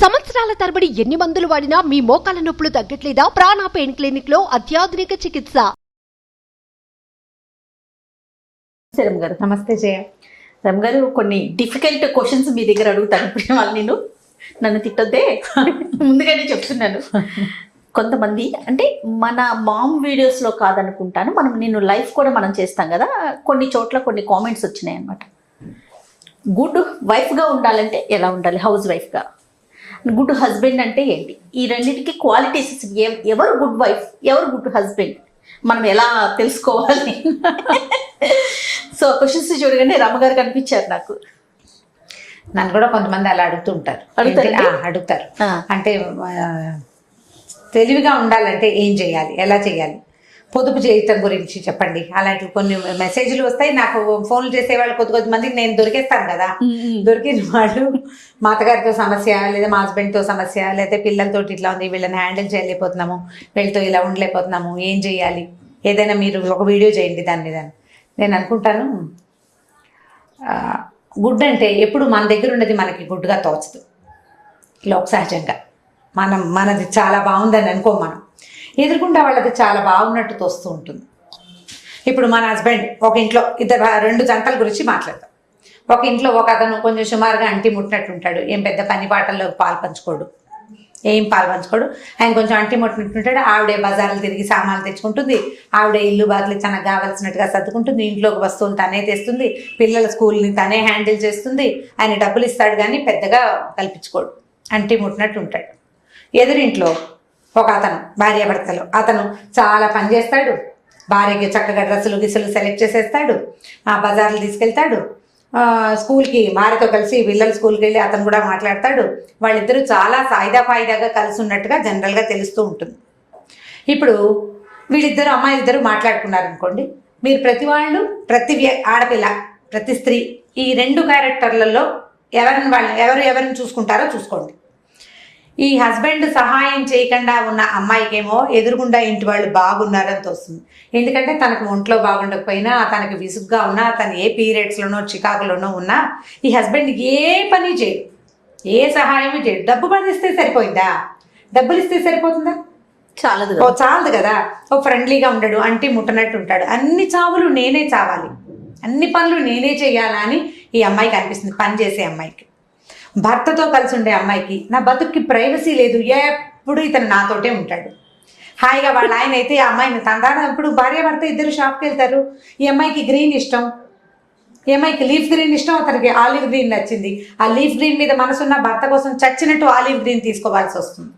సంవత్సరాల తరబడి ఎన్ని మందులు వాడినా మీ మోకాల నొప్పులు తగ్గట్లేదా? ప్రాణ పెయిన్ క్లినిక్లో అత్యాధునిక చికిత్స. శరం గారు. నమస్తే జయ. రమ్ గారు కొన్ని డిఫికల్ట్ క్వశ్చన్స్ మీ దగ్గర అడుగుతాను. వాళ్ళు నేను నన్ను తిట్టొద్దే. ముందుగానే చెప్తున్నాను. కొంతమంది అంటే మన మామ్ వీడియోస్లో కాదనుకుంటాను. మనం నేను లైఫ్ కూడా మనం చేస్తాం కదా. కొన్ని చోట్ల కొన్ని కామెంట్స్ వచ్చినాయి అనమాట గుడ్ వైఫ్గా ఉండాలంటే ఎలా ఉండాలి? హౌస్ వైఫ్గా గుడ్ హస్బెండ్ అంటే ఏంటి? ఈ రెండింటికి క్వాలిటీస్ ఎవరు గుడ్ వైఫ్ ఎవరు గుడ్ హస్బెండ్? మనం ఎలా తెలుసుకోవాలి? సో క్వశ్చన్స్ చూడగానే రమ్మగారు కనిపించారు నాకు. నన్ను కూడా కొంతమంది అలా అడుగుతూ ఉంటారు. అడుగుతారా? అంటే తెలివిగా ఉండాలంటే ఏం చేయాలి? ఎలా చేయాలి? పొదుపు చేయటం గురించి చెప్పండి. అలాంటి కొన్ని మెసేజ్లు వస్తాయి. నాకు ఫోన్లు చేసేవాళ్ళు కొద్ది కొద్ది మందికి నేను దొరికేస్తాను కదా. దొరికిన వాళ్ళు మా అత్తగారితో సమస్య లేదా మా హస్బెండ్తో సమస్య లేదా పిల్లలతో ఇట్లా ఉంది వీళ్ళని హ్యాండిల్ చేయలేకపోతున్నాము వీళ్ళతో ఇలా ఉండలేకపోతున్నాము ఏం చేయాలి? ఏదైనా మీరు ఒక వీడియో చేయండి దాని మీద నేను అనుకుంటాను గుడ్ అంటే ఎప్పుడు మన దగ్గర ఉన్నది మనకి గుడ్డుగా తోచదు. లోక సహజంగా. మనం మనది చాలా బాగుందని అనుకో మనం. ఎదుర్కొంటే వాళ్ళది చాలా బాగున్నట్టు తోస్తూ ఉంటుంది. ఇప్పుడు మన హస్బెండ్ ఒక ఇంట్లో ఇద్దరు రెండు జంటల గురించి మాట్లాడతాం. ఒక ఇంట్లో ఒక అతను కొంచెం సుమారుగా అంటి ముట్టినట్టు ఉంటాడు. ఏం పెద్ద పని పాటల్లో పాలు పంచుకోడు. ఏం పాలు పంచుకోడు. ఆయన కొంచెం అంటి ముట్టినట్టు ఉంటాడు. ఆవిడే బజార్లు తిరిగి సామాన్లు తెచ్చుకుంటుంది. ఆవిడే ఇల్లు బాగులు తనకు కావాల్సినట్టుగా సర్దుకుంటుంది. ఇంట్లోకి వస్తువులు తనే తెస్తుంది. పిల్లల స్కూల్ని తనే హ్యాండిల్ చేస్తుంది. ఆయన డబ్బులు ఇస్తాడు కానీ పెద్దగా కల్పించుకోడు. అంటి ముట్టినట్టు ఉంటాడు. ఎదురింట్లో ఒక అతను భార్యాభర్తలు. అతను చాలా పని చేస్తాడు. భార్యకి చక్కగా డ్రెస్సులు గిసులు సెలెక్ట్ చేసేస్తాడు. ఆ బజార్లు తీసుకెళ్తాడు. స్కూల్కి భార్యతో కలిసి పిల్లలు స్కూల్కి వెళ్ళి అతను కూడా మాట్లాడతాడు. వాళ్ళిద్దరూ చాలా సాయిదా ఫాయిదాగా కలిసి ఉన్నట్టుగా జనరల్గా తెలుస్తూ ఉంటుంది. ఇప్పుడు వీళ్ళిద్దరు అమ్మాయిలు ఇద్దరు మాట్లాడుకున్నారనుకోండి. మీరు ప్రతి వాళ్ళు ప్రతి వ్య- ఆడపిల్ల ప్రతి స్త్రీ ఈ రెండు క్యారెక్టర్లలో ఎవరిని వాళ్ళు ఎవరు ఎవరిని చూసుకుంటారో చూసుకోండి. ఈ హస్బెండ్ సహాయం చేయకుండా ఉన్న అమ్మాయికేమో ఎదురుగుండా ఇంటి వాళ్ళు బాగున్నారని తోస్తుంది. ఎందుకంటే తనకు ఒంట్లో బాగుండకపోయినా తనకి విసుగ్గా ఉన్నా తను ఏ పీరియడ్స్లోనో చికాకులోనో ఉన్నా ఈ హస్బెండ్ ఏ పని చేయడు. ఏ సహాయము చేయడు. డబ్బు పనిస్తే సరిపోయిందా? డబ్బులు ఇస్తే సరిపోతుందా? చాలదు ఓ. చాలదు కదా. ఓ ఫ్రెండ్లీగా ఉండడు అంటి ముట్టనట్టు ఉంటాడు. అన్ని చావులు నేనే చావాలి. అన్ని పనులు నేనే చేయాలా అని ఈ అమ్మాయికి అనిపిస్తుంది పని చేసే అమ్మాయికి. భర్తతో కలిసి ఉండే అమ్మాయికి నా బతుక్కి ప్రైవసీ లేదు ఎప్పుడు ఇతను నాతోటే ఉంటాడు. హాయిగా వాళ్ళ ఆయన అయితే ఆ అమ్మాయిని తందాన? ఇప్పుడు భార్య భర్త ఇద్దరు షాప్కి వెళ్తారు. ఈ అమ్మాయికి గ్రీన్ ఇష్టం. ఈ అమ్మాయికి లీఫ్ గ్రీన్ ఇష్టం అతనికి ఆలివ్ గ్రీన్ నచ్చింది. ఆ లీఫ్ గ్రీన్ మీద మనసున్న భర్త కోసం చచ్చినట్టు ఆలివ్ గ్రీన్ తీసుకోవాల్సి వస్తుంది.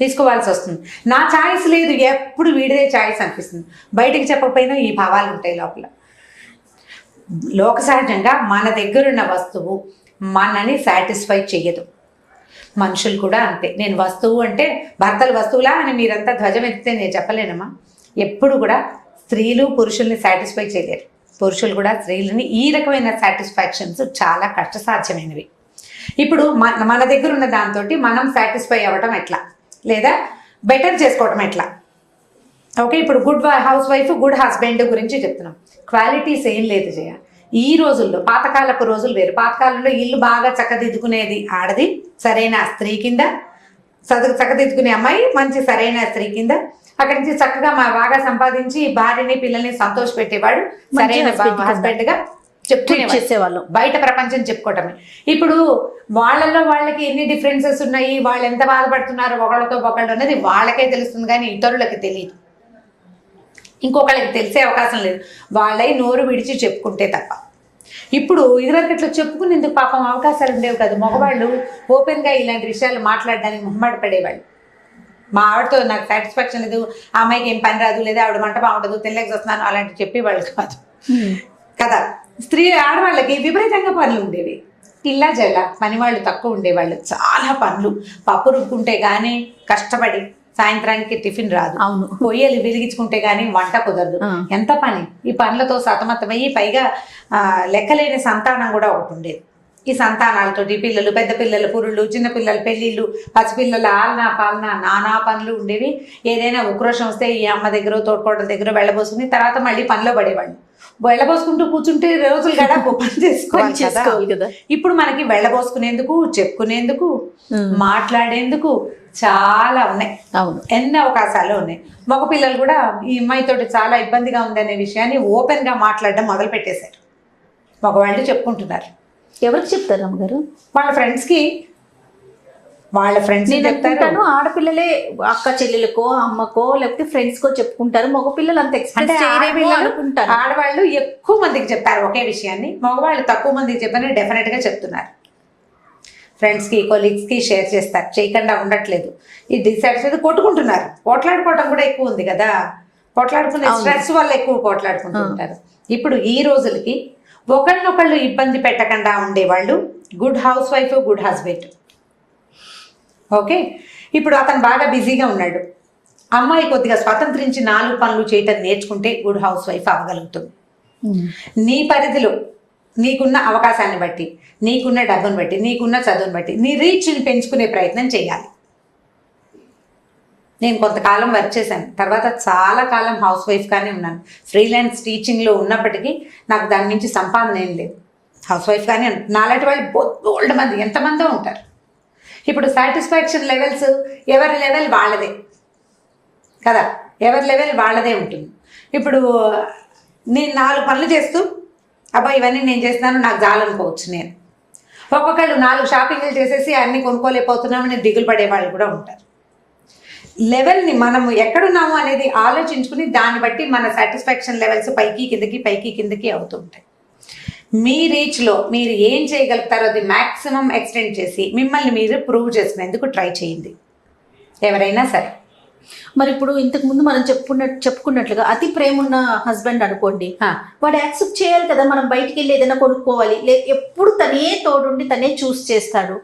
తీసుకోవాల్సి వస్తుంది. నా ఛాయిస్ లేదు ఎప్పుడు వీడిదే ఛాయిస్ అనిపిస్తుంది. బయటికి చెప్పకపోయినా ఈ భావాలు ఉంటాయి లోపల. లోక సహజంగా మన దగ్గరున్న వస్తువు మనని సాటిస్ఫై చెయ్యదు. మనుషులు కూడా అంతే. నేను వస్తువు అంటే భర్తలు వస్తువులా అని మీరంతా ధ్వజం ఎత్తితే నేను చెప్పలేనమ్మా. ఎప్పుడు కూడా స్త్రీలు పురుషుల్ని సాటిస్ఫై చేయలేరు పురుషులు కూడా స్త్రీలని ఈ రకమైన సాటిస్ఫాక్షన్స్ చాలా కష్టసాధ్యమైనవి. ఇప్పుడు మన మన దగ్గర ఉన్న దాంతో మనం సాటిస్ఫై అవ్వటం ఎట్లా? లేదా బెటర్ చేసుకోవటం ఎట్లా? ఓకే ఇప్పుడు good house wife good husband గురించి చెప్తున్నాం. క్వాలిటీస్ ఏం లేదు జయ. ఈ రోజుల్లో పాతకాలపు రోజులు వేరు. పాతకాలంలో ఇల్లు బాగా చక్కదిద్దుకునేది ఆడది సరైన స్త్రీ కింద. చదువు చక్కదిద్దుకునే అమ్మాయి మంచి సరైన స్త్రీ కింద. అక్కడి నుంచి చక్కగా మా బాగా సంపాదించి భార్యని పిల్లల్ని సంతోష పెట్టేవాడు సరైన. హస్బెండ్గా చెప్పుకునేవాడు. చేసేవాళ్ళం. బయట ప్రపంచం చెప్పుకోవటమే. ఇప్పుడు వాళ్ళల్లో వాళ్ళకి ఎన్ని డిఫరెన్సెస్ ఉన్నాయి వాళ్ళు ఎంత బాధపడుతున్నారు ఒకళ్ళతో ఒకళ్ళు అనేది వాళ్ళకే తెలుస్తుంది కానీ ఇతరులకి తెలియదు ఇంకొకళ్ళకి తెలిసే అవకాశం లేదు. వాళ్ళై నోరు విడిచి చెప్పుకుంటే తప్ప. ఇప్పుడు ఇదివరకు ఇట్లా చెప్పుకునేందుకు పాపం అవకాశాలు ఉండేవి కాదు. మగవాళ్ళు ఓపెన్గా ఇలాంటి విషయాలు మాట్లాడడానికి మొహమాట పడేవాళ్ళు. మా ఆవిడతో నాకు సాటిస్ఫాక్షన్ లేదు. ఆ అమ్మాయికి ఏం పని రాదు లేదా ఆవిడ మంట బాగుండదు తెల్లకి వస్తున్నాను అలాంటి చెప్పేవాళ్ళు కాదు. కదా? స్త్రీ ఆడవాళ్ళకి విపరీతంగా పనులు ఉండేవి. ఇల్లా జల్ల పనివాళ్ళు తక్కువ ఉండేవాళ్ళు. చాలా పనులు. పప్పు రుబ్బుకుంటే కానీ కష్టపడి సాయంత్రానికి టిఫిన్ రాదు. అవును. పొయ్యలు వెలిగించుకుంటే కానీ వంట కుదరదు. ఎంత పని? ఈ పనులతో సతమతమయ్యి పైగా ఆ, లెక్కలేని సంతానం కూడా ఒకటి ఉండేది. ఈ సంతానాలతోటి పిల్లలు పెద్ద పిల్లలు పురుళ్ళు చిన్న పిల్లలు పెళ్ళిళ్ళు పసిపిల్లలు ఆలనా పాలన నానా పనులు ఉండేవి. ఏదైనా ఉక్రోషం వస్తే ఈ అమ్మ దగ్గర తోడుకోవడం దగ్గర వెళ్ళబోసుకుని తర్వాత మళ్ళీ పనిలో పడేవాళ్ళు. వెళ్ళబోసుకుంటూ కూర్చుంటే రోజులు గడ పని చేసుకోవాలి కదా. కదా. ఇప్పుడు మనకి వెళ్ళబోసుకునేందుకు చెప్పుకునేందుకు మాట్లాడేందుకు చాలా ఉన్నాయి. అవును. ఎన్ని అవకాశాలు ఉన్నాయి. మగ పిల్లలు కూడా ఈ అమ్మాయితో చాలా ఇబ్బందిగా ఉందనే విషయాన్ని ఓపెన్గా మాట్లాడడం మొదలు పెట్టేశారు. మగవాళ్ళు చెప్పుకుంటున్నారు. ఎవరికి చెప్తారు అమ్మగారు? వాళ్ళ ఫ్రెండ్స్కి వాళ్ళ ఫ్రెండ్స్ చెప్తారు. ఆడపిల్లలే అక్క చెల్లెలకో అమ్మకో లేకపోతే ఫ్రెండ్స్ కో చెప్పుకుంటారు. మగ పిల్లలు అంత ఆడవాళ్ళు ఎక్కువ మందికి చెప్పారు ఒకే విషయాన్ని. మగవాళ్ళు తక్కువ మందికి చెప్పని డెఫినెట్గా చెప్తున్నారు. ఫ్రెండ్స్కి కొలీగ్స్కి షేర్ చేస్తారు చేయకుండా ఉండట్లేదు. ఈ డిసాటిస్ఫైడ్ కొట్టుకుంటున్నారు. పోట్లాడుకోవటం కూడా ఎక్కువ ఉంది కదా. పోట్లాడుకునే. స్ట్రెస్ వల్ల ఎక్కువ పోట్లాడుకుంటూ ఉంటారు. ఇప్పుడు ఈ రోజులకి ఒకళ్ళనొకళ్ళు ఇబ్బంది పెట్టకుండా ఉండేవాళ్ళు good house wife good husband okay? ఇప్పుడు అతను బాగా బిజీగా ఉన్నాడు. అమ్మాయి కొద్దిగా స్వతంత్రించి నాలుగు పనులు చేయటం నేర్చుకుంటే గుడ్ హౌస్ వైఫ్ అవ్వగలుగుతుంది నీ పరిధిలో నీకున్న అవకాశాన్ని బట్టి నీకున్న డబ్బును బట్టి నీకున్న చదువును బట్టి నీ రీచ్ని పెంచుకునే ప్రయత్నం చేయాలి. నేను కొంతకాలం వర్క్ చేశాను. తర్వాత చాలా కాలం హౌస్ వైఫ్గానే ఉన్నాను. ఫ్రీలాన్స్ టీచింగ్లో ఉన్నప్పటికీ నాకు దాని నుంచి సంపాదన ఏం లేదు. హౌస్ వైఫ్గానే నాలాంటి వాళ్ళు ఓల్డ్ మంది ఎంతమందో ఉంటారు. ఇప్పుడు సాటిస్ఫాక్షన్ లెవెల్స్ ఎవరి లెవెల్ వాళ్ళదే. కదా? ఎవరి లెవెల్ వాళ్ళదే ఉంటుంది. ఇప్పుడు నేను నాలుగు పనులు చేస్తూ అబ్బా ఇవన్నీ నేను చేస్తున్నాను నాకు చాలనుకోవచ్చు నేను. ఒక్కొక్కళ్ళు నాలుగు షాపింగ్లు చేసేసి అన్ని కొనుక్కోలేకపోతున్నామని దిగులు పడే వాళ్ళు కూడా ఉంటారు. లెవెల్ని మనము ఎక్కడున్నాము అనేది ఆలోచించుకుని దాన్ని బట్టి మన సాటిస్ఫాక్షన్ లెవెల్స్ పైకి కిందకి పైకి కిందకి అవుతూ ఉంటాయి. మీ రీచ్లో మీరు ఏం చేయగలుగుతారో అది మ్యాక్సిమం ఎక్స్టెండ్ చేసి మిమ్మల్ని మీరు ప్రూవ్ చేసుకునేందుకు ట్రై చేయండి. ఎవరైనా సరే. మరి ఇప్పుడు ఇంతకు ముందు మనం చెప్పుకున్నట్టు చెప్పుకున్నట్లుగా అతి ప్రేమ ఉన్న హస్బెండ్ అనుకోండి. వాడు యాక్సెప్ట్ చేయాలి కదా మనం బయటికి వెళ్ళి ఏదైనా కొనుక్కోవాలి. లే ఎప్పుడు తనే తోడుండి తనే చూస్ చేస్తాడు.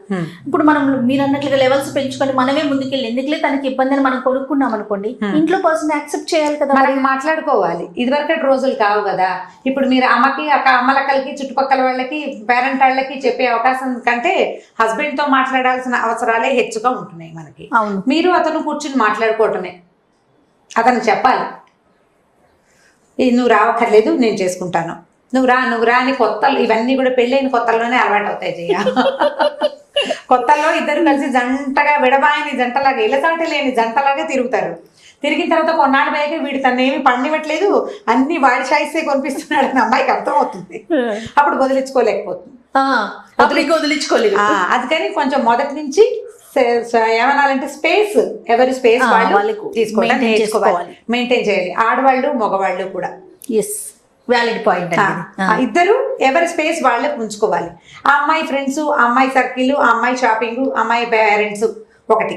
ఇప్పుడు మనం మీరు అన్నట్లుగా లెవెల్స్ పెంచుకొని మనమే ముందుకెళ్ళి ఎందుకులే తనకి ఇబ్బంది అని మనం కొనుక్కున్నాం అనుకోండి. ఇంట్లో పర్సన్ యాక్సెప్ట్ చేయాలి కదా మనం మాట్లాడుకోవాలి. ఇదివరకటి రోజులు కావు కదా. ఇప్పుడు మీరు అమ్మకి అక్క అమ్మలక్కలకి చుట్టుపక్కల వాళ్ళకి పేరెంట్ వాళ్ళకి చెప్పే అవకాశం కంటే husband తో మాట్లాడాల్సిన అవసరాలే హెచ్చుగా ఉంటున్నాయి మనకి. మీరు అతను కూర్చుని మాట్లాడుకోవటమే అతను చెప్పాలి ఇది నువ్వు రావక్కర్లేదు నేను చేసుకుంటాను. నువ్వు రా నువ్వు రా అని కొత్తలు ఇవన్నీ కూడా పెళ్ళైన కొత్తల్లోనే అలవాటు అవుతాయి చెయ్య కొత్తల్లో ఇద్దరు కలిసి జంటగా విడబాయని జంటలాగా ఇలసాటి లేని జంటలాగా తిరుగుతారు. తిరిగిన తర్వాత కొన్నాళ్ళు పైకి వీడు తను ఏమి పండివ్వట్లేదు అన్ని వాడి చాయిసే కొనిపిస్తున్నాడు అని అమ్మాయికి అర్థమవుతుంది. అప్పుడు వదిలించుకోలేకపోతుంది. వదిలించుకోలేదు. అందుకని కొంచెం మొదటి నుంచి ఏమనాలంటే స్పేస్. ఎవరి స్పేస్ వాళ్ళు maintain నేర్చుకోవాలి. మెయింటైన్ చేయాలి. ఆడవాళ్ళు మగవాళ్ళు కూడా. ఎస్ వ్యాలిడ్ పాయింట్ ఇద్దరు ఎవరి స్పేస్ వాళ్ళకి ఉంచుకోవాలి. ఆ అమ్మాయి ఫ్రెండ్స్ అమ్మాయి సర్కిల్ ఆ అమ్మాయి షాపింగ్ అమ్మాయి పేరెంట్స్ ఒకటి.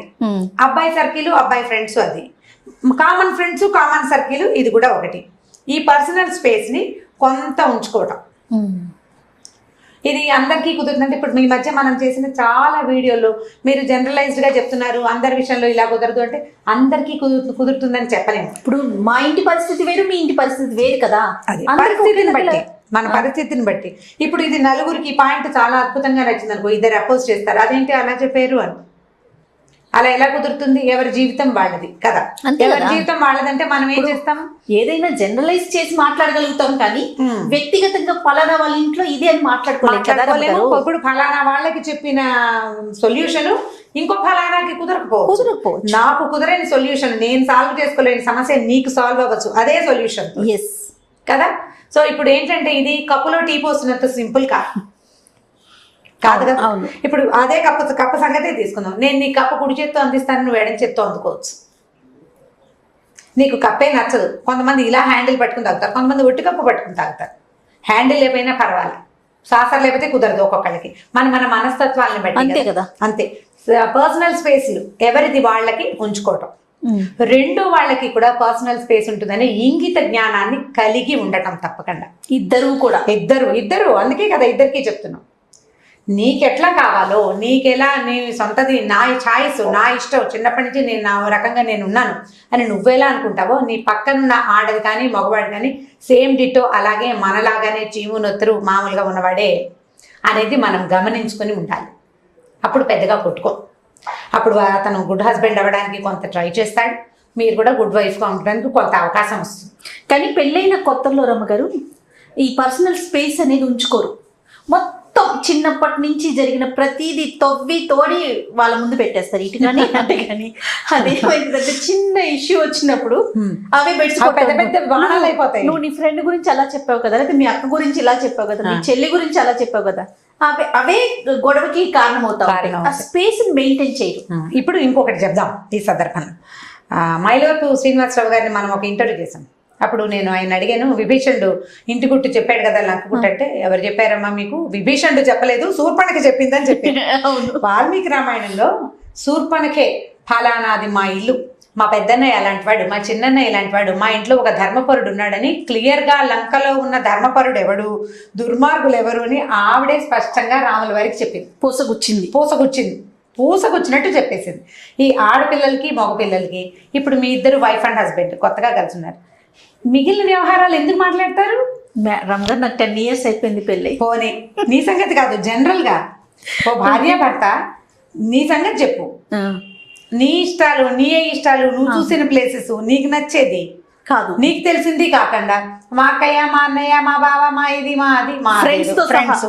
అబ్బాయి సర్కిల్ అబ్బాయి ఫ్రెండ్స్ అది. కామన్ ఫ్రెండ్స్ కామన్ సర్కిల్ ఇది కూడా ఒకటి. ఈ పర్సనల్ స్పేస్ని కొంత ఉంచుకోవటం. ఇది అందరికీ కుదురుతుందంటే ఇప్పుడు మీ మధ్య మనం చేసిన చాలా వీడియోలు మీరు జనరలైజ్డ్గా చెప్తున్నారు అందరి విషయంలో ఇలా కుదరదు అంటే అందరికీ కుదురు కుదురుతుందని చెప్పలేము. ఇప్పుడు మా ఇంటి పరిస్థితి వేరు మీ ఇంటి పరిస్థితి వేరు కదా. అది అందరికీ పరిస్థితిని బట్టి మన పరిస్థితిని బట్టి. ఇప్పుడు ఇది నలుగురికి పాయింట్ చాలా అద్భుతంగా నచ్చింది అనుకో ఇద్దరు అపోజ్ చేస్తారు. అదేంటి అలా చెప్పారు అని? అలా ఎలా కుదురుతుంది? ఎవరి జీవితం వాళ్ళది. కదా? ఎవరి. జీవితం వాళ్ళదంటే మనం ఏం చేస్తాం? ఏదైనా జనరలైజ్ చేసి మాట్లాడగలుగుతాం కానీ. వ్యక్తిగతంగా పలానా వాళ్ళ ఇంట్లో ఇది అని మాట్లాడుకోలేము? ఇప్పుడు ఫలానా వాళ్ళకి చెప్పిన సొల్యూషన్ ఇంకో ఫలానాకి కుదరకపోవచ్చు. కుదరకపోవచ్చు. నాకు కుదరని సొల్యూషన్ నేను సాల్వ్ చేసుకోలేని సమస్య నీకు సాల్వ్ అవ్వచ్చు. అదే సొల్యూషన్. ఎస్ కదా? సో ఇప్పుడు ఏంటంటే ఇది కప్పులో టీ పోస్తున్నంత సింపుల్ కాదు. కాదు కదా. ఇప్పుడు అదే కప్పు కప్పు సంగతే తీసుకుందాం. నేను నీ కప్పు కుడి చేత్తో అందిస్తాను నువ్వు ఎడం చేత్తో అందుకోవచ్చు. నీకు కప్పే నచ్చదు. కొంతమంది ఇలా హ్యాండిల్ పట్టుకుని తాగుతారు కొంతమంది ఒట్టి కప్పు పట్టుకుని తాగుతారు. హ్యాండిల్ లేకపోయినా పర్వాలేదు. సాసర్ లేకపోతే కుదరదు ఒక్కొక్కళ్ళకి. మన మన మనస్తత్వాలను బట్టి అంతే కదా. కదా. అంతే. పర్సనల్ స్పేస్లు ఎవరిది వాళ్ళకి ఉంచుకోవటం. రెండు వాళ్ళకి కూడా పర్సనల్ స్పేస్ ఉంటుందని ఇంగిత జ్ఞానాన్ని కలిగి ఉండటం తప్పకుండా. ఇద్దరు కూడా. ఇద్దరు ఇద్దరు. అందుకే కదా ఇద్దరికి చెప్తున్నాం. నీకెట్లా కావాలో నీకెలా నీ సొంతది నా ఛాయిస్ నా ఇష్టం చిన్నప్పటి నుంచి నేను నా రకంగా నేను ఉన్నాను అని నువ్వెలా అనుకుంటావో నీ పక్కనున్న ఆడది కానీ మగవాడు కానీ సేమ్ డిటో అలాగే మనలాగానే చీము నొత్తురు మామూలుగా ఉన్నవాడే అనేది మనం గమనించుకొని ఉండాలి. అప్పుడు పెద్దగా కొట్టుకో. అప్పుడు అతను గుడ్ హస్బెండ్ అవ్వడానికి కొంత ట్రై చేస్తాడు. మీరు కూడా గుడ్ వైఫ్గా ఉండడానికి కొంత అవకాశం వస్తుంది. కానీ పెళ్ళైన కొత్తలో రమ్మగారు ఈ పర్సనల్ స్పేస్ అనేది ఉంచుకోరు. మొత్తం చిన్నప్పటి నుంచి జరిగిన ప్రతిదీ తవ్వి తోడి వాళ్ళ ముందు పెట్టేస్తారు ఇటు కానీ అటు కానీ అదేమైందంటే చిన్న ఇష్యూ వచ్చినప్పుడు. అవే బెడ్స్ పెద్ద పెద్ద బాణాలు అయిపోతాయి. నువ్వు నీ ఫ్రెండ్ గురించి అలా చెప్పావు కదా లేకపోతే మీ అక్క గురించి ఇలా చెప్పావు కదా మీ. చెల్లి గురించి అలా చెప్పావు కదా అవే అవే గొడవకి కారణం అవుతావు కారణం ఆ అవుతాయి. స్పేస్ మెయింటైన్ చేయరు ఇప్పుడు ఇంకొకటి చెప్దాం ఈ సందర్భంలో మైలవరపు శ్రీనివాసరావు గారిని మనం ఒక ఇంటర్వ్యూ చేసాం అప్పుడు నేను ఆయన అడిగాను విభీషణుడు ఇంటి గుట్టు చెప్పాడు కదా లంక గుట్టు అంటే ఎవరు చెప్పారమ్మా మీకు? విభీషణుడు చెప్పలేదు శూర్పణకి చెప్పిందని అవును. వాల్మీకి రామాయణంలో శూర్పణకే ఫలానాది మా ఇల్లు మా పెద్దన్నయ్య అలాంటి వాడు మా చిన్నన్నయ్య ఇలాంటి వాడు మా ఇంట్లో ఒక ధర్మపరుడు ఉన్నాడని క్లియర్గా లంకలో ఉన్న ధర్మపరుడు ఎవడు దుర్మార్గులు ఎవరు అని ఆవిడే స్పష్టంగా రాముల వారికి చెప్పింది. పూసగుచ్చింది. పూసగుచ్చింది. పూసగుచ్చినట్టు చెప్పేసింది. ఈ ఆడపిల్లలకి మగపిల్లలకి ఇప్పుడు మీ ఇద్దరు వైఫ్ అండ్ హస్బెండ్ కొత్తగా కలిసి ఉన్నారు. మిగిలిన వ్యవహారాలు ఎందుకు మాట్లాడతారు? మే- రమగారు నాకు టెన్ ఇయర్స్ అయిపోయింది పెళ్ళి. పోనీ నీ సంగతి కాదు జనరల్గా. ఓ భార్య భర్త నీ సంగతి చెప్పు. నీ ఇష్టాలు నీ ఇష్టాలు నువ్వు చూసిన ప్లేసెస్ నీకు నచ్చేది? కాదు. నీకు తెలిసింది కాకుండా మా అక్కయ్య మా అన్నయ్య మా బావ మా ఇది మా అది మా సహా. ఫ్రెండ్స్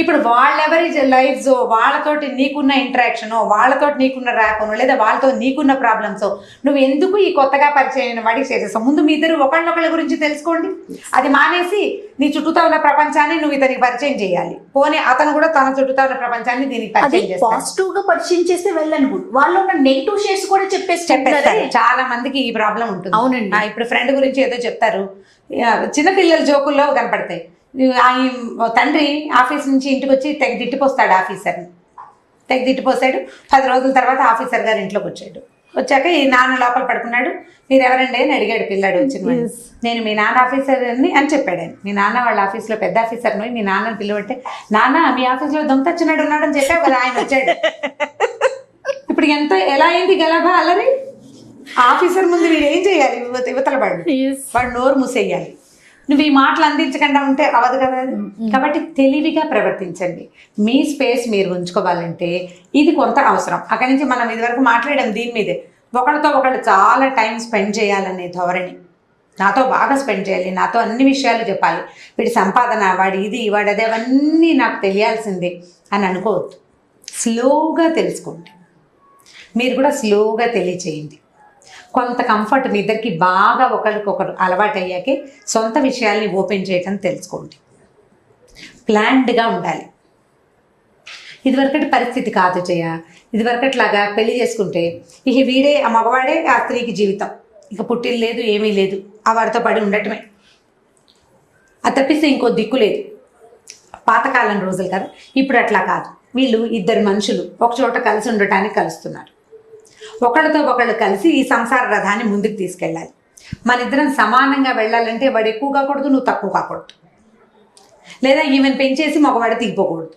ఇప్పుడు వాళ్ళెవరి లైఫ్స్ వాళ్ళతోటి నీకున్న ఇంటరాక్షన్ వాళ్ళతోటి నీకున్న ర్యాపను లేదా వాళ్ళతో నీకున్న ప్రాబ్లమ్స్ నువ్వు ఎందుకు ఈ కొత్తగా పరిచయం అయిన వాడికి చేసేసావు? ముందు మీ ఇద్దరు ఒకళ్ళొకళ్ళ గురించి తెలుసుకోండి. అది మానేసి నీ చుట్టూతా ఉన్న ప్రపంచాన్ని నువ్వు ఇతనికి పరిచయం చేయాలి. పోనీ అతను కూడా తన చుట్టూతా ఉన్న ప్రపంచాన్ని దీనికి పరిచయం పాజిటివ్గా పరిచయం చేస్తే వెళ్ళను వాళ్ళు ఉన్న నెగిటివ్ షేడ్స్ కూడా చెప్పేసి చెప్పేస్తారు. చాలా మందికి ఈ ప్రాబ్లం ఉంటుంది. అవునండి. ఇప్పుడు ఫ్రెండ్ గురించి ఏదో చెప్తారు. చిన్నపిల్లల జోకుల్లో కనపడతాయి. తండ్రి ఆఫీస్ నుంచి ఇంటికి వచ్చి తెగ తిట్టిపోస్తాడు ఆఫీసర్ని. తెగ తిట్టిపోస్తాడు. పది రోజుల తర్వాత ఆఫీసర్ గారు ఇంట్లోకి వచ్చాడు వచ్చాక ఈ నాన్న లోపల పడుకున్నాడు. మీరు ఎవరండి అని అడిగాడు పిల్లాడు వచ్చిన. నేను మీ నాన్న ఆఫీసర్ని అని చెప్పాడు ఆయన. మీ నాన్న వాళ్ళ ఆఫీస్లో పెద్ద ఆఫీసర్ని మీ నాన్నని పిలువంటే నాన్న మీ ఆఫీస్లో దొంగతచ్చినాడు ఉన్నాడని చెప్పావు కదా ఆయన వచ్చాడు. ఇప్పుడు ఎంత ఎలా అయింది గలభా అల్లరి? ఆఫీసర్ ముందు వీడు ఏం చేయాలి? యువత యువతల వాడు వాడు నోరు మూసేయాలి. నువ్వు ఈ మాటలు అందించకుండా ఉంటే అవదు కదా. కాబట్టి తెలివిగా ప్రవర్తించండి. మీ స్పేస్ మీరు ఉంచుకోవాలంటే ఇది కొంత అవసరం. అక్కడి నుంచి మనం ఇదివరకు మాట్లాడాం దీని మీదే. ఒకళ్ళతో ఒకళ్ళు చాలా టైం స్పెండ్ చేయాలనే ధోరణి. నాతో బాగా స్పెండ్ చేయాలి. నాతో అన్ని విషయాలు చెప్పాలి. వీడి సంపాదన వాడి ఇది వాడి అది అవన్నీ నాకు తెలియాల్సిందే అని అనుకోవద్దు. స్లోగా తెలుసుకోండి. మీరు కూడా స్లోగా తెలియచేయండి. కొంత కంఫర్ట్ మీ ఇద్దరికి బాగా ఒకరికొకరు అలవాటు అయ్యాకే సొంత విషయాల్ని ఓపెన్ చేయటం తెలుసుకోండి. ప్లాన్డ్గా ఉండాలి. ఇదివరకటి పరిస్థితి కాదు చేయ ఇదివరకట్లాగా పెళ్ళి చేసుకుంటే ఇక వీడే ఆ మగవాడే ఆ స్త్రీకి జీవితం. ఇక పుట్టిల్లు లేదు ఏమీ లేదు. ఆ వారితో పడి ఉండటమే. అది తప్పిస్తే ఇంకో దిక్కు లేదు. పాతకాలం రోజులు కదా. ఇప్పుడు అట్లా కాదు. వీళ్ళు ఇద్దరు మనుషులు. ఒక చోట కలిసి ఉండటానికి కలుస్తున్నారు. ఒకళ్ళతో ఒకళ్ళు కలిసి ఈ సంసార రథాన్ని ముందుకు తీసుకెళ్ళాలి. మన ఇద్దరం సమానంగా వెళ్ళాలంటే వాడు ఎక్కువ కాకూడదు నువ్వు తక్కువ కాకూడదు. లేదా ఈమెను పెంచేసి మగవాడు దిగిపోకూడదు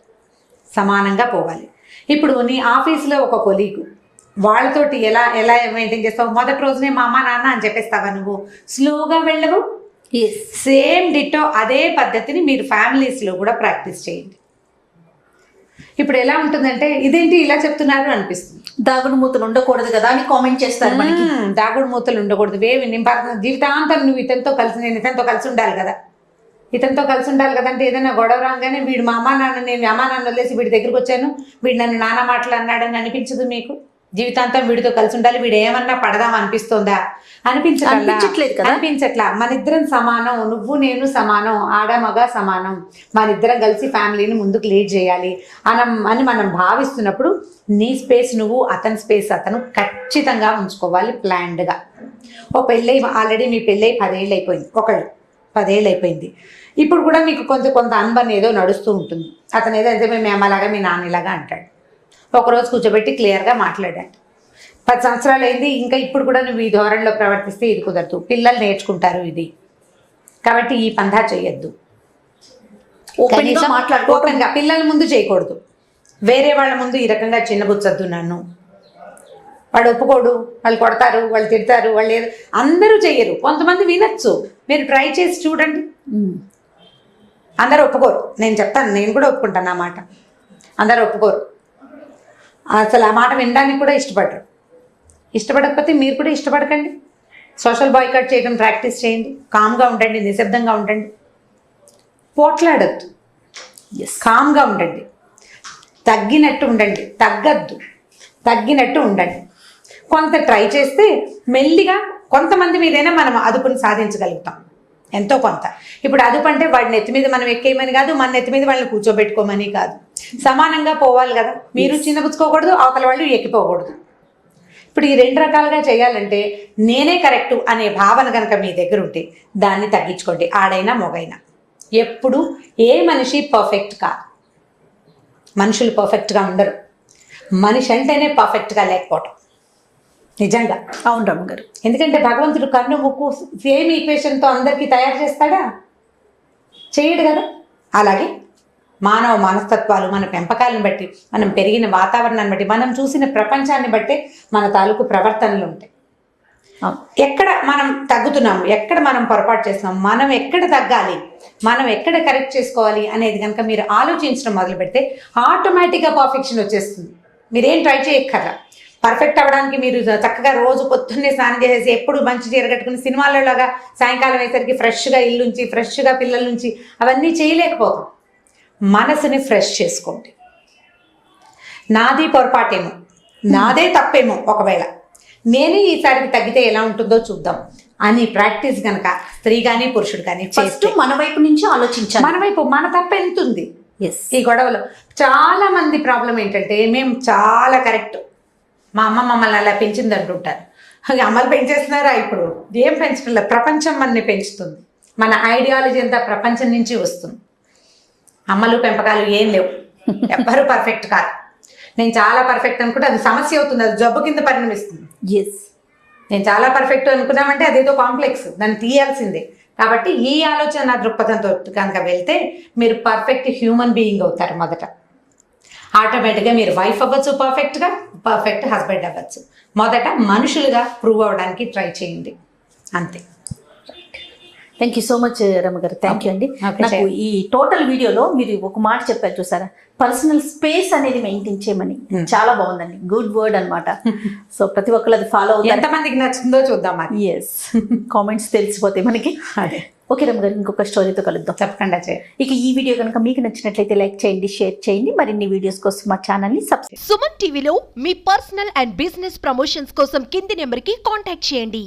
సమానంగా పోవాలి. ఇప్పుడు నీ ఆఫీస్లో ఒక కొలీగు వాళ్ళతోటి ఎలా ఎలా మెయింటైన్ చేస్తావు? మొదటి రోజునే మా అమ్మ నాన్న అని చెప్పేస్తావా నువ్వు? స్లోగా వెళ్ళవు? సేమ్ డిట్టో అదే పద్ధతిని మీరు ఫ్యామిలీస్లో కూడా ప్రాక్టీస్ చేయండి. ఇప్పుడు ఎలా ఉంటుందంటే ఇదేంటి ఇలా చెప్తున్నారు అనిపిస్తుంది. దాగుడు మూతలు ఉండకూడదు కదా అని కామెంట్ చేస్తారు మనకి. దాగుడు మూతలు ఉండకూడదు. వేవి నింపాల్సిన జీవితాంతం నువ్వు ఇతనితో కలిసి నేను ఇతనితో కలిసి ఉండాలి కదా. ఇతనితో కలిసి ఉండాలి కదంటే ఏదైనా గొడవ రాగానే వీడు మా అమ్మా నాన్న నేను అమ్మా నాన్న వదిలేసి వీడి దగ్గరికి వచ్చాను. వీడు నన్ను నానా మాటలు అన్నాడని అనిపించదు మీకు? జీవితాంతం వీడితో కలిసి ఉండాలి. వీడు ఏమన్నా పడదాం అనిపిస్తుందా? అనిపించట్లా? అనిపించట్లేదు. అనిపించట్లా? మన ఇద్దరం సమానం. నువ్వు నేను సమానం. ఆడ మగ సమానం. మన ఇద్దరం కలిసి ఫ్యామిలీని ముందుకు లీడ్ చేయాలి. అనం అని మనం భావిస్తున్నప్పుడు నీ స్పేస్ నువ్వు అతని స్పేస్ అతను ఖచ్చితంగా ఉంచుకోవాలి ప్లాన్డ్గా. ఓ పెళ్ళై ఆల్రెడీ మీ పెళ్ళై పదేళ్ళు అయిపోయింది ఒకళ్ళు పదేళ్ళు అయిపోయింది ఇప్పుడు కూడా మీకు కొంత కొంత అనుభవం ఏదో నడుస్తూ ఉంటుంది. అతను ఏదో అయితే మీ అమ్మలాగా మీ నాన్నలాగా అంటాడు. ఒకరోజు కూర్చోబెట్టి క్లియర్గా మాట్లాడాడు పది సంవత్సరాలు అయింది ఇంకా ఇప్పుడు కూడా నువ్వు ఈ ధోరణిలో ప్రవర్తిస్తే ఇది కుదరదు. పిల్లలు నేర్చుకుంటారు ఇది. కాబట్టి ఈ పందా చేయొద్దు. ఓపెన్గా కనీసం మాట్లాడుకోవటం open గా పిల్లల ముందు చేయకూడదు. వేరే వాళ్ళ ముందు ఈ రకంగా చిన్నబుచ్చద్దు నన్ను. వాడు ఒప్పుకోడు వాళ్ళు కొడతారు వాళ్ళు తిడతారు వాళ్ళు ఏదో అందరూ చెయ్యరు కొంతమంది వినొచ్చు. మీరు ట్రై చేసి చూడండి. అందరూ ఒప్పుకోరు. నేను చెప్తాను నేను కూడా ఒప్పుకుంటాను ఆ మాట. అందరూ ఒప్పుకోరు. అసలు ఆ మాట వినడానికి కూడా ఇష్టపడరు. ఇష్టపడకపోతే మీరు కూడా ఇష్టపడకండి. సోషల్ బాయ్కట్ చేయడం ప్రాక్టీస్ చేయండి. కామ్గా ఉండండి నిశ్శబ్దంగా ఉండండి. పోట్లాడద్దు. కామ్గా ఉండండి. తగ్గినట్టు ఉండండి. తగ్గద్దు. తగ్గినట్టు ఉండండి. కొంత ట్రై చేస్తే మెల్లిగా కొంతమంది మీదైనా మనం అదుపుని సాధించగలుగుతాం. ఎంతో కొంత. ఇప్పుడు అదుపు అంటే వాడి నెత్తి మీద మనం ఎక్కేయమని కాదు మన నెత్తి మీద వాళ్ళని కూర్చోబెట్టుకోమని కాదు. సమానంగా పోవాలి కదా. మీరు చిన్నపుచ్చుకోకూడదు అవతల వాళ్ళు ఎక్కిపోకూడదు. ఇప్పుడు ఈ రెండు రకాలుగా చేయాలంటే నేనే కరెక్టు అనే భావన కనుక మీ దగ్గర ఉంటే దాన్ని తగ్గించుకోండి. ఆడైనా మొగైనా. ఎప్పుడు ఏ మనిషి పర్ఫెక్ట్ కాదు మనుషులు పర్ఫెక్ట్గా ఉండరు. మనిషి అంటేనే పర్ఫెక్ట్గా లేకపోవటం. నిజంగా. అవును రమ్మ గారు. ఎందుకంటే భగవంతుడు కన్ను ముక్కు సేమ్ ఈక్వేషన్తో అందరికీ తయారు చేస్తాడా? చేయడు కదా. అలాగే మానవ మనస్తత్వాలు మన పెంపకాలను బట్టి మనం పెరిగిన వాతావరణాన్ని బట్టి మనం చూసిన ప్రపంచాన్ని బట్టే మన తాలూకు ప్రవర్తనలు ఉంటాయి. ఎక్కడ మనం తగ్గుతున్నాము ఎక్కడ మనం పొరపాటు చేస్తున్నాం మనం ఎక్కడ తగ్గాలి మనం ఎక్కడ కరెక్ట్ చేసుకోవాలి అనేది కనుక మీరు ఆలోచించడం మొదలు పెడితే ఆటోమేటిక్గా పర్ఫెక్షన్ వచ్చేస్తుంది. మీరేం ట్రై చేయక్కర్లా. పర్ఫెక్ట్ అవ్వడానికి మీరు చక్కగా రోజు పొద్దున్నే స్నానం చేసేసి ఎప్పుడు మంచి చీర కట్టుకుని సినిమాలలోగా సాయంకాలం అయ్యేసరికి ఫ్రెష్గా ఇల్లు నుంచి ఫ్రెష్గా పిల్లల నుంచి అవన్నీ చేయలేకపోతాం. మనసుని ఫ్రెష్ చేసుకోండి. నాది పొరపాటేమో నాదే తప్పేమో ఒకవేళ. నేనే ఈసారికి తగ్గితే ఎలా ఉంటుందో చూద్దాం. అని ప్రాక్టీస్ గనక స్త్రీ కానీ పురుషుడు కానీ ఫస్ట్ చేస్తే. మన వైపు నుంచి ఆలోచించాలి. మన వైపు మన తప్ప ఎంత ఉంది? ఎస్ ఈ గొడవలో చాలా మంది ప్రాబ్లం ఏంటంటే మేము చాలా కరెక్ట్ మా అమ్మ మమ్మల్ని అలా పెంచింది అంటుంటారు. అమ్మలు పెంచేస్తున్నారా ఇప్పుడు? ఏం పెంచడం లేదు ప్రపంచం మనని పెంచుతుంది. మన ఐడియాలజీ అంతా ప్రపంచం నుంచి వస్తుంది. అమ్మలు పెంపకాలు ఏం లేవు. ఎవ్వరు పర్ఫెక్ట్ కాదు. నేను చాలా పర్ఫెక్ట్ అనుకుంటే అది సమస్య అవుతుంది అది జబ్బు కింద పరిణమిస్తుంది. ఎస్ నేను చాలా పర్ఫెక్ట్ అనుకున్నామంటే అదేదో కాంప్లెక్స్ దాన్ని తీయాల్సిందే. కాబట్టి ఈ ఆలోచన దృక్పథంతో కనుక వెళ్తే మీరు పర్ఫెక్ట్ హ్యూమన్ బీయింగ్ అవుతారు మొదట. ఆటోమేటిక్గా మీరు వైఫ్ అవ్వచ్చు పర్ఫెక్ట్గా పర్ఫెక్ట్ హస్బెండ్ అవ్వచ్చు. మొదట మనుషులుగా ప్రూవ్ అవ్వడానికి ట్రై చేయండి. అంతే. థ్యాంక్ యూ సో మచ్ రమ్మ గారు థ్యాంక్ యూ అండి. నాకు ఈ టోటల్ వీడియోలో మీరు ఒక మాట చెప్పారు చూసారా? పర్సనల్ స్పేస్ అనేది మెయింటైన్ చేయమని. Hmm. చాలా బాగుందండి. గుడ్ వర్డ్ అన్నమాట. సో ప్రతి ఒక్కరు అది ఫాలో అవుతారు. ఎంతమందికి నచ్చుతుందో చూద్దాం మరి. ఎస్ కామెంట్స్ తెలిసిపోతాయి మనకి. ఓకే రమ్మ గారు ఇంకొక స్టోరీతో కలుద్దాం. తప్పకుండా చేయండి. ఇక ఈ వీడియో కనుక మీకు నచ్చినట్లయితే లైక్ చేయండి షేర్ చేయండి. మరిన్ని వీడియోస్ కోసం మా ఛానల్ని సబ్స్క్రైబ్ సుమన్ టీవీలో మీ పర్సనల్ అండ్ బిజినెస్ ప్రమోషన్స్ కోసం కింది నెంబర్కి కాంటాక్ట్ చేయండి.